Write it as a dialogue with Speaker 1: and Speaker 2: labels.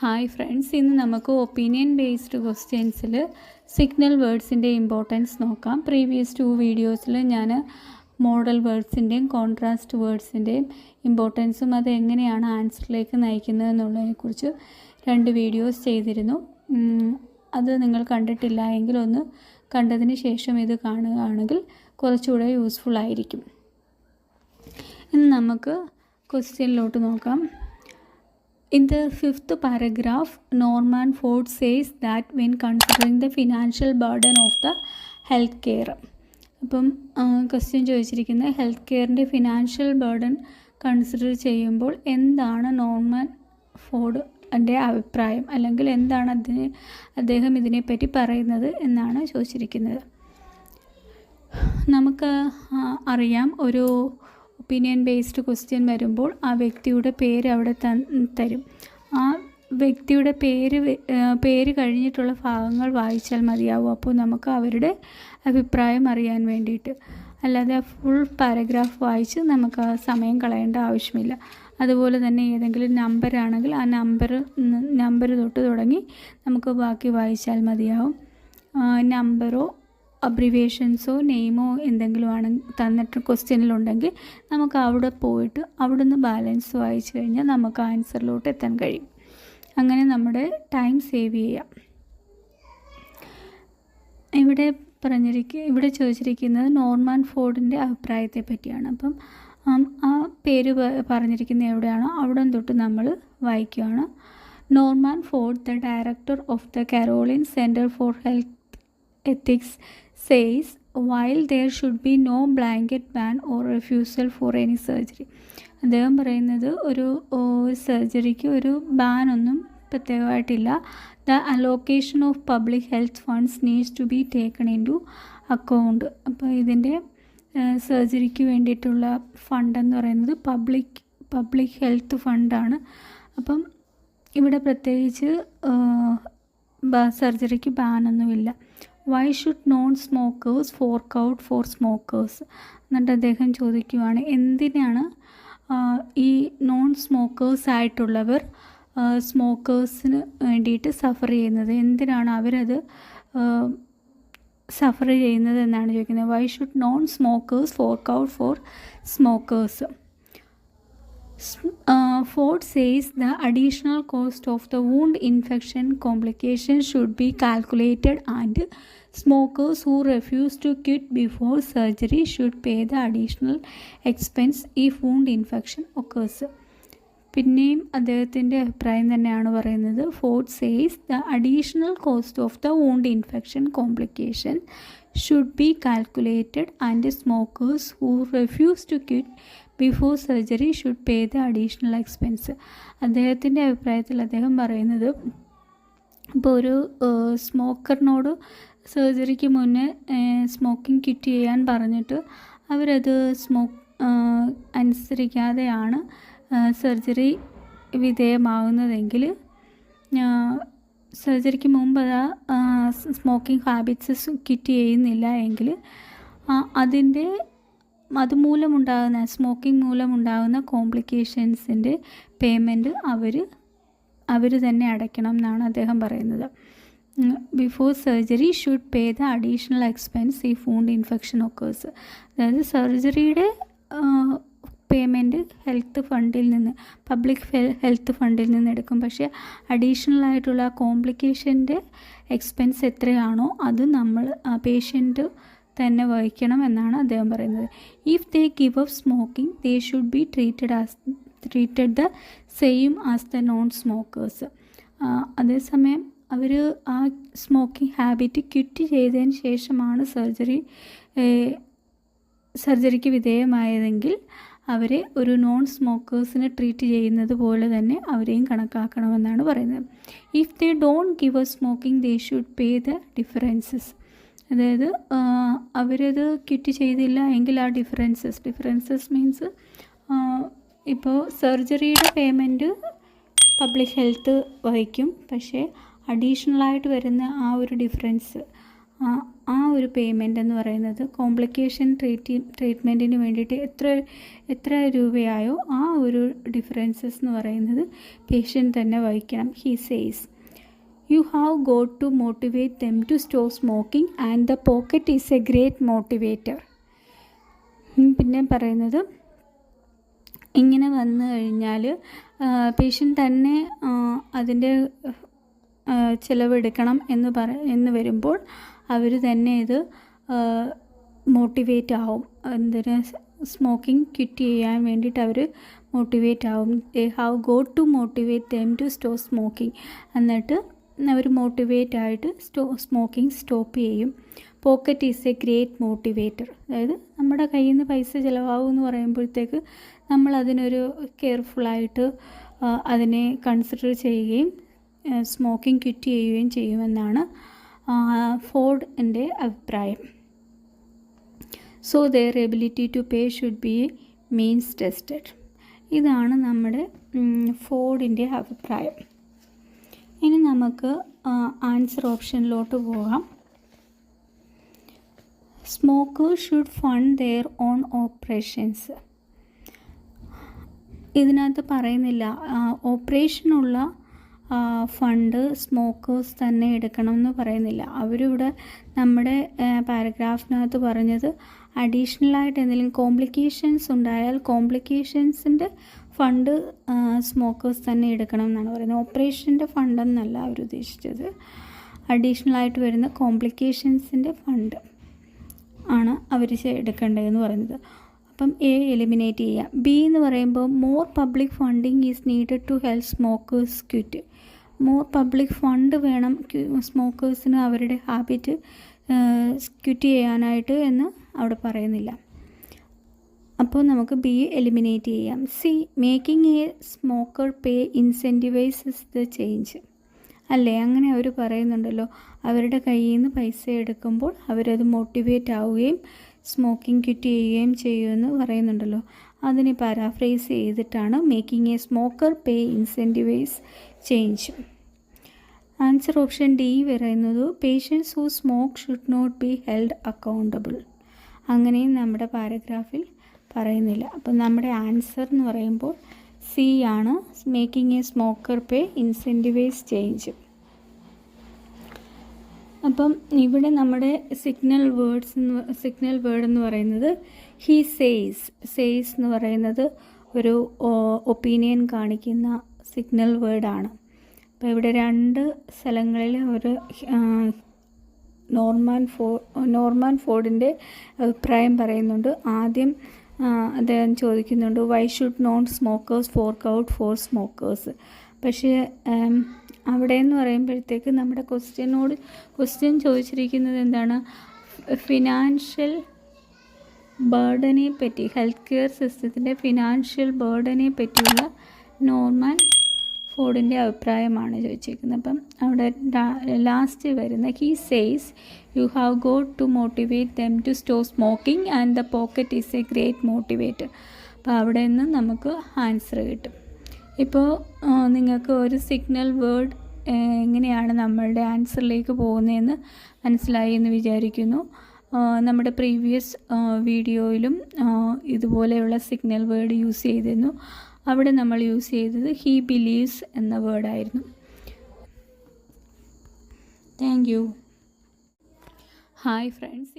Speaker 1: Hi friends ഇന്ന് നമുക്ക് opinion based ക്വസ്റ്റ്യൻസിൽ സിഗ്നൽ വേർഡ്സിന്റെ ഇമ്പോർട്ടൻസ് നോക്കാം. പ്രീവിയസ് ടു വീഡിയോസിൽ ഞാൻ മോഡൽ വേർഡ്സിന്റെയും കോൺട്രാസ്റ്റ് വേർഡ്സിന്റെയും ഇമ്പോർട്ടൻസും അത് എങ്ങനെയാണ് ആൻസറിലേക്ക് നയിക്കുന്നത് എന്നുള്ളതിനെക്കുറിച്ച് രണ്ട് വീഡിയോസ് ചെയ്തിരുന്നു. അത് നിങ്ങൾ കണ്ടിട്ടില്ല എങ്കിൽ ഒന്ന് കണ്ടതിന് ശേഷം ഇത് കാണുകയാണെങ്കിൽ കുറച്ചുകൂടെ യൂസ്ഫുൾ ആയിരിക്കും. ഇന്ന് നമുക്ക് ക്വസ്റ്റ്യനിലോട്ട് നോക്കാം. In the fifth paragraph, Norman Ford says that when considering the financial burden of the health care, അപ്പം ക്വസ്റ്റ്യൻ ചോദിച്ചിരിക്കുന്നത് ഹെൽത്ത് കെയറിന്റെ ഫിനാൻഷ്യൽ ബേർഡൻ കൺസിഡർ ചെയ്യുമ്പോൾ എന്താണ് നോർമൻ ഫോർഡ് എന്റെ അഭിപ്രായം? അല്ലെങ്കിൽ എന്താണ് അതിന് അദ്ദേഹം ഇതിനെപ്പറ്റി പറയുന്നത് എന്നാണ് ചോദിച്ചിരിക്കുന്നത്. നമുക്ക് അറിയാം. ഒരു ഒപ്പീനിയൻ ബേസ്ഡ് ക്വസ്റ്റ്യൻ വരുമ്പോൾ ആ വ്യക്തിയുടെ പേര് അവിടെ തരും. ആ വ്യക്തിയുടെ പേര് പേര് കഴിഞ്ഞിട്ടുള്ള ഭാഗങ്ങൾ വായിച്ചാൽ മതിയാവും. അപ്പോൾ നമുക്ക് അവരുടെ അഭിപ്രായം അറിയാൻ വേണ്ടിയിട്ട്. അല്ലാതെ ഫുൾ പാരഗ്രാഫ് വായിച്ച് നമുക്ക് ആ സമയം കളയേണ്ട ആവശ്യമില്ല. അതുപോലെ തന്നെ ഏതെങ്കിലും നമ്പർ ആണെങ്കിൽ ആ നമ്പർ നമ്പർ തൊട്ട് തുടങ്ങി നമുക്ക് ബാക്കി വായിച്ചാൽ മതിയാവും. നമ്പറോ അബ്രിവേഷൻസോ നെയിമോ എന്തെങ്കിലും ആണ് തന്നിട്ട് ക്വസ്റ്റ്യനിലുണ്ടെങ്കിൽ നമുക്ക് അവിടെ പോയിട്ട് അവിടുന്ന് ബാലൻസ് വായിച്ചു കഴിഞ്ഞാൽ നമുക്ക് ആൻസറിലോട്ട് എത്താൻ കഴിയും. അങ്ങനെ നമ്മുടെ ടൈം സേവ് ചെയ്യാം. ഇവിടെ പറഞ്ഞിരിക്കുക ഇവിടെ ചോദിച്ചിരിക്കുന്നത് നോർമാൻ ഫോർഡിന്റെ അഭിപ്രായത്തെ പറ്റിയാണ്. അപ്പം ആ പേര് പറഞ്ഞിരിക്കുന്ന പറഞ്ഞിരിക്കുന്നത് എവിടെയാണോ അവിടെ തൊട്ട് നമ്മൾ വായിക്കുകയാണ്. Norman Ford the director of the Caroline center for health ethics says while there should be no blanket ban or refusal for any surgery. അദ്ദേഹം പറയുന്നത് ഒരു സർജറിക്ക് ഒരു ബാൻ ഒന്നും പ്രത്യേകമായിട്ടില്ല. The allocation of public health funds needs to be taken into account അപ്പോൾ ഇതിന്റെ സർജറിക്ക് വേണ്ടിയിട്ടുള്ള ഫണ്ട് എന്ന് പറയുന്നത് പബ്ലിക് പബ്ലിക് ഹെൽത്ത് ഫണ്ടാണ് അപ്പം ഇവിടെ പ്രത്യേകിച്ച് സർജറിക്ക് ബാനൊന്നുമില്ല why should non smokers fork out for smokers എന്നിട്ട് അദ്ദേഹം ചോദിക്കുവാണ് എന്തിനാണ് ഈ നോൺ സ്മോക്കേഴ്സ് ആയിട്ടുള്ളവർ സ്മോക്കേഴ്സിന് വേണ്ടിയിട്ട് സഫർ ചെയ്യുന്നത്? എന്തിനാണ് അവരത് സഫർ ചെയ്യുന്നത് എന്നാണ് ചോദിക്കുന്നത്. Why should non smokers fork out for smokers Ford says the additional cost of the wound infection complication should be calculated and smokers who refuse to quit before surgery should pay the additional expense ഈ wound infection occurs പിന്നെയും അദ്ദേഹത്തിന്റെ അഭിപ്രായം തന്നെയാണ് പറയുന്നത്. Ford says the additional cost of the wound infection complication should be calculated and smokers who refuse to quit before surgery should pay the additional expense അദ്ദേഹത്തിന്റെ അഭിപ്രായത്തിൽ അദ്ദേഹം പറയുന്നത് ഇപ്പോൾ ഒരു സ്മോക്കറിനോട് സർജറിക്ക് മുന്നേ സ്മോക്കിംഗ് കിറ്റ് ചെയ്യാൻ പറഞ്ഞിട്ട് അവരത് സ്മോക്ക് അനുസരിക്കാതെയാണ് സർജറി വിധേയമാകുന്നതെങ്കിൽ സർജറിക്ക് മുമ്പ് അത് സ്മോക്കിംഗ് ഹാബിറ്റ്സ് കിറ്റ് ചെയ്യുന്നില്ല എങ്കിൽ അതിന്റെ അതുമൂലമുണ്ടാകുന്ന സ്മോക്കിംഗ് മൂലമുണ്ടാകുന്ന കോംപ്ലിക്കേഷൻസിന്റെ പേയ്മെന്റ് അവർ അവർ തന്നെ അടയ്ക്കണം എന്നാണ് അദ്ദേഹം പറയുന്നത്. Before surgery should pay the additional expense ഈ ഫൂണ്ട് ഇൻഫെക്ഷൻ ഒക്കേഴ്സ് അതായത് സർജറിയുടെ പേയ്മെന്റ് ഹെൽത്ത് ഫണ്ടിൽ നിന്ന് പബ്ലിക് ഹെൽത്ത് ഫണ്ടിൽ നിന്ന് എടുക്കും. പക്ഷേ അഡീഷണൽ ആയിട്ടുള്ള കോംപ്ലിക്കേഷന്റെ എക്സ്പെൻസ് എത്രയാണോ അത് നമ്മൾ പേഷ്യന്റ് തന്നെ വഹിക്കണം എന്നാണ് അദ്ദേഹം പറയുന്നത്. If they give up smoking they should be treated as treated the same as the non smokers അതേസമയം അവർ ആ സ്മോക്കിംഗ് ഹാബിറ്റ് ക്വിറ്റ് ചെയ്തതിന് ശേഷമാണ് സർജറി സർജറിക്ക് വിധേയമായതെങ്കിൽ അവരെ ഒരു നോൺ സ്മോക്കേഴ്സിനെ ട്രീറ്റ് ചെയ്യുന്നത് പോലെ തന്നെ അവരെയും കണക്കാക്കണമെന്നാണ് പറയുന്നത്. If they don't give a smoking they should pay the differences അതായത് അവരത് കിറ്റ് ചെയ്തില്ല. എങ്കിൽ ആ ഡിഫറൻസസ് ഡിഫറൻസസ് മീൻസ് ഇപ്പോൾ സർജറിയുടെ പേയ്മെന്റ് പബ്ലിക് ഹെൽത്ത് വഹിക്കും. പക്ഷേ അഡീഷണലായിട്ട് വരുന്ന ആ ഒരു ഡിഫറൻസ് ആ ഒരു പേയ്മെന്റ് എന്ന് പറയുന്നത് കോംപ്ലിക്കേഷൻ ട്രീറ്റ് ട്രീറ്റ്മെന്റിന് വേണ്ടിയിട്ട് എത്ര എത്ര രൂപയായോ ആ ഒരു ഡിഫറൻസസ് എന്ന് പറയുന്നത് പേഷ്യന്റ് തന്നെ വഹിക്കണം. He says you have got to motivate them to stop smoking and the pocket is a great motivator പിന്നെ പറയുന്നത് ഇങ്ങനെ വന്നു കഴിഞ്ഞാൽ പേഷ്യന്റ് തന്നെ അതിന്റെ ചിലവെടുക്കണം എന്ന് പറ എന്ന് വരുമ്പോൾ അവർ തന്നെ ഇത് മോട്ടിവേറ്റ് ആവും. എന്തിന് സ്മോക്കിംഗ് ക്വിറ്റ് ചെയ്യാൻ വേണ്ടിയിട്ട് അവർ മോട്ടിവേറ്റ് ആവും. They have got to motivate them to stop smoking എന്നിട്ട് അവർ മോട്ടിവേറ്റ് ആയിട്ട് സ്റ്റോ സ്മോക്കിംഗ് സ്റ്റോപ്പ് ചെയ്യും. Pocket is a great motivator അതായത് നമ്മുടെ കയ്യിൽ നിന്ന് പൈസ ചിലവാകും എന്ന് പറയുമ്പോഴത്തേക്ക് നമ്മൾ അതിനൊരു കെയർഫുള്ളായിട്ട് അതിനെ കൺസിഡർ ചെയ്യുകയും സ്മോക്കിംഗ് ക്വിറ്റ് ചെയ്യുകയും ചെയ്യുമെന്നാണ് ഫോർഡിന്റെ അഭിപ്രായം. So their ability to pay should be means tested ഇതാണ് നമ്മുടെ ഫോർഡിന്റെ അഭിപ്രായം. ഇനി നമുക്ക് ആൻസർ ഓപ്ഷനിലോട്ട് പോകാം. Smoke should fund their own operations ഇതിനകത്ത് പറയുന്നില്ല ഓപ്പറേഷനുള്ള ഫണ്ട് സ്മോക്കേഴ്സ് തന്നെ എടുക്കണം എന്ന് പറയുന്നില്ല. അവരിവിടെ നമ്മുടെ പാരഗ്രാഫിനകത്ത് പറഞ്ഞത് അഡീഷണലായിട്ട് എന്തെങ്കിലും കോംപ്ലിക്കേഷൻസ് ഉണ്ടായാൽ കോംപ്ലിക്കേഷൻസിന്റെ ഫണ്ട് സ്മോക്കേഴ്സ് തന്നെ എടുക്കണം എന്നാണ് പറയുന്നത് ഓപ്പറേഷന്റെ ഫണ്ടെന്നല്ല അവർ ഉദ്ദേശിച്ചത്. അഡീഷണലായിട്ട് വരുന്ന കോംപ്ലിക്കേഷൻസിന്റെ ഫണ്ട് ആണ് അവർ എടുക്കേണ്ടതെന്ന് പറയുന്നത്. അപ്പം എ എലിമിനേറ്റ് ചെയ്യാം ബി എന്ന് പറയുമ്പോൾ more public funding is needed to help smokers quit more public fund വേണം സ്മോക്കേഴ്സിന് അവരുടെ ഹാബിറ്റ് ക്വിറ്റ് ചെയ്യാനായിട്ട് എന്ന് അവിടെ പറയുന്നില്ല. അപ്പോൾ നമുക്ക് ബി എലിമിനേറ്റ് ചെയ്യാം. C making a smoker pay incentivises the change അല്ലേ? അങ്ങനെ അവർ പറയുന്നുണ്ടല്ലോ. അവരുടെ കയ്യിൽ നിന്ന് പൈസ എടുക്കുമ്പോൾ അവരത് മോട്ടിവേറ്റ് ആവുകയും സ്മോക്കിംഗ് ക്വിറ്റ് ചെയ്യുകയും ചെയ്യുമെന്ന് പറയുന്നുണ്ടല്ലോ. അതിനെ പാരാഫ്രൈസ് ചെയ്തിട്ടാണ് making a smoker pay incentivise change answer option D പറയുന്നത് patients who smoke should not be held accountable അങ്ങനെയും നമ്മുടെ പാരഗ്രാഫിൽ പറയുന്നില്ല. അപ്പം നമ്മുടെ ആൻസർ എന്ന് പറയുമ്പോൾ സി ആണ് making a smoker pay incentivise change അപ്പം ഇവിടെ നമ്മുടെ സിഗ്നൽ വേർഡ്സ് സിഗ്നൽ വേർഡ് എന്ന് പറയുന്നത് ഹി സെയ്സ് സെയ്സ് എന്ന് പറയുന്നത് ഒരു ഒപ്പീനിയൻ കാണിക്കുന്ന സിഗ്നൽ വേർഡാണ് അപ്പോൾ ഇവിടെ രണ്ട് സ്ഥലങ്ങളിൽ ഒരു നോർമാൻ ഫോ നോർമാൻ ഫോർഡിന്റെ അഭിപ്രായം പറയുന്നുണ്ട്. ആദ്യം അദ്ദേഹം ചോദിക്കുന്നുണ്ട് why should non smokers fork out for smokers പക്ഷേ അവിടെ എന്ന് പറയുമ്പോഴത്തേക്ക് നമ്മുടെ ക്വസ്റ്റ്യനോട് ക്വസ്റ്റ്യൻ ചോദിച്ചിരിക്കുന്നത് എന്താണ്? ഫിനാൻഷ്യൽ ബേർഡനെ പറ്റി ഹെൽത്ത് കെയർ സിസ്റ്റത്തിന്റെ ഫിനാൻഷ്യൽ ബേർഡനെ പറ്റിയുള്ള നോർമൻ ഫോർഡിന്റെ അഭിപ്രായമാണ് ചോദിച്ചിരിക്കുന്നത്. അപ്പം അവിടെ ലാസ്റ്റ് വരുന്ന he says you have go to motivate them to stop smoking and the pocket is a great motivate അപ്പോൾ അവിടെ നിന്ന് നമുക്ക് ആൻസർ കിട്ടും. ഇപ്പോൾ നിങ്ങൾക്ക് ഒരു സിഗ്നൽ വേർഡ് എങ്ങനെയാണ് നമ്മളുടെ ആൻസറിലേക്ക് പോകുന്നതെന്ന് മനസ്സിലായി എന്ന് വിചാരിക്കുന്നു. നമ്മുടെ പ്രീവിയസ് വീഡിയോയിലും ഇതുപോലെയുള്ള സിഗ്നൽ വേർഡ് യൂസ് ചെയ്തിരുന്നു. അവിടെ നമ്മൾ യൂസ് ചെയ്തത് ഹീ ബിലീവ്സ് എന്ന വേർഡായിരുന്നു താങ്ക് യു ഹായ് ഫ്രണ്ട്സ്